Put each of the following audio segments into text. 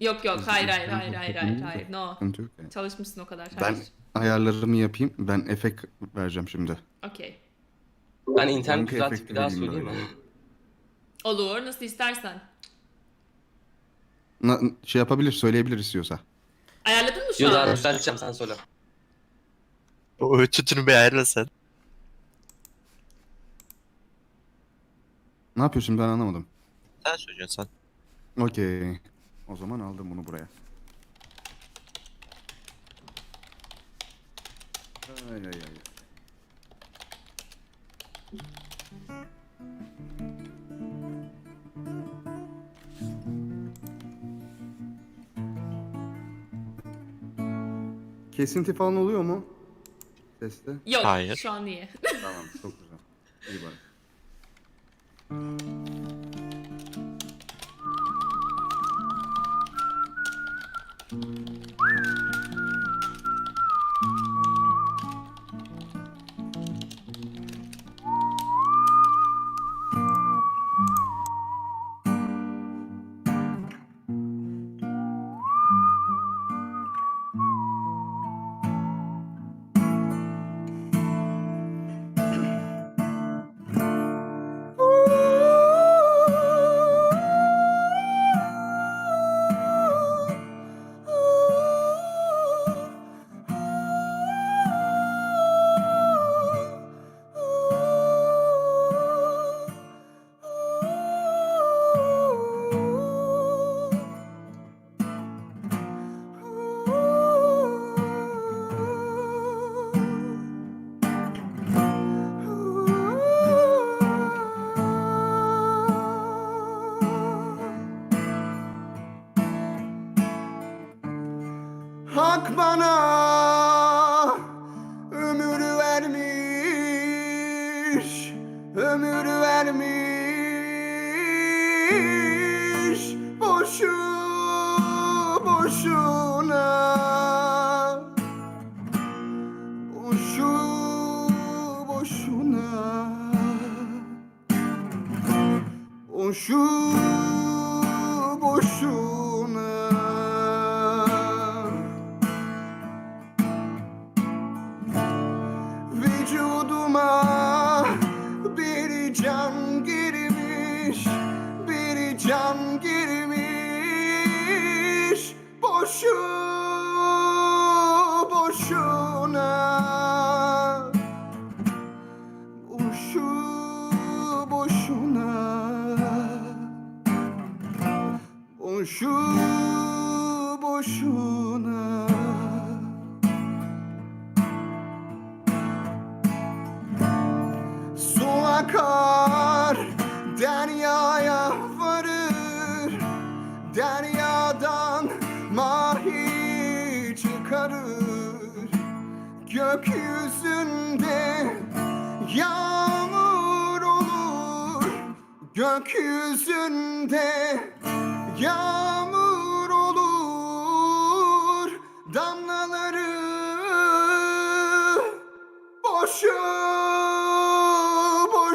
Yok yok hayır hayır hayır hayır hayır hayır no. Sıkıntı yok yani. Çalışmışsın o kadar. Ben Hayır. ayarlarımı yapayım. Ben efekt vereceğim şimdi. Okey. Ben internet düzeltip efekti bir daha vereyim söyleyeyim mi? böyle. Olur nasıl istersen. Na- şey yapabilir, söyleyebilir istiyorsa. Ayarladın mı şu an? daha düzelteceğim sen söyle. O ötütünü bir ayarla sen. Ne yapıyorsun ben anlamadım. Sen söylüyorsun sen. Okey. O zaman aldım bunu buraya. Ay ay ay. Kesinti falan oluyor mu? Seste. Yok Hayır. şu an iyi. Tamam çok güzel. İyi bari. Bana ömür vermiş, ömür vermiş boşu boşuna. Boşu boşuna. Boşu Vücuduma bir can girmiş, bir can girmiş, boşu boşuna. Akar deryaya varır. Deryadan mahi çıkarır. Gökyüzünde yağmur olur. Gökyüzünde yağmur olur. Damlaları boşu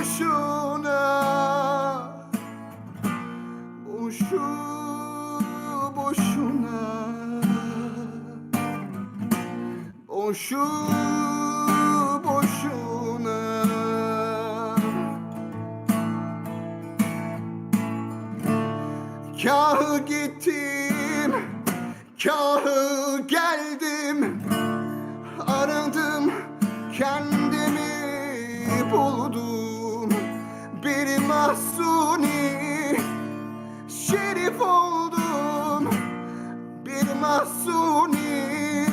boşuna. Boşu boşuna. Boşu boşuna. Kah gittim, kah geldim. Aradım, kendimi buldum mahsuni şerif oldum Bir mahsuni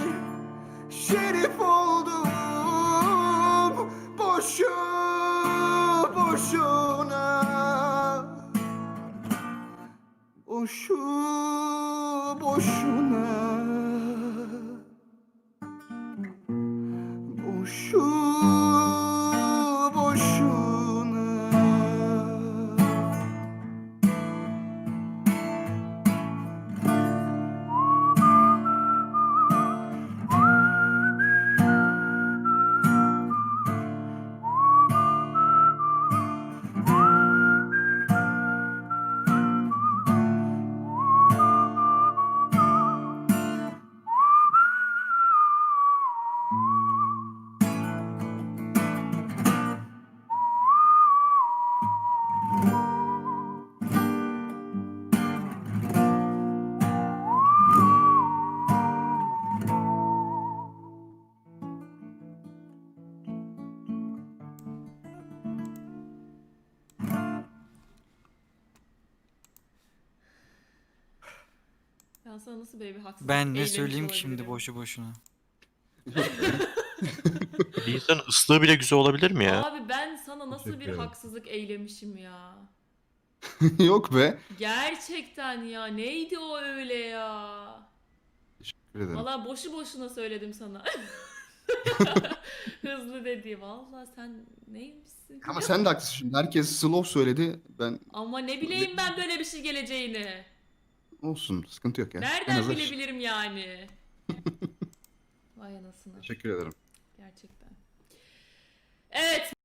şerif oldum Boşu boşuna. Boşu boşuna Ben sana nasıl böyle bir haksızlık Ben ne eylemiş söyleyeyim ki şimdi olabilirim? boşu boşuna. Bir insanın ıslığı bile güzel olabilir mi ya? Abi ben sana nasıl bir ederim. haksızlık eylemişim ya. Yok be. Gerçekten ya neydi o öyle ya? Teşekkür ederim. Valla boşu boşuna söyledim sana. Hızlı dedi. Valla sen neymişsin? Ama sen de haklısın şimdi. Herkes slow söyledi. Ben Ama ne bileyim ben böyle bir şey geleceğini. Olsun. Sıkıntı yok ya. En Nereden azından- bilebilirim yani? Vay anasını. Teşekkür ederim. Gerçekten. Evet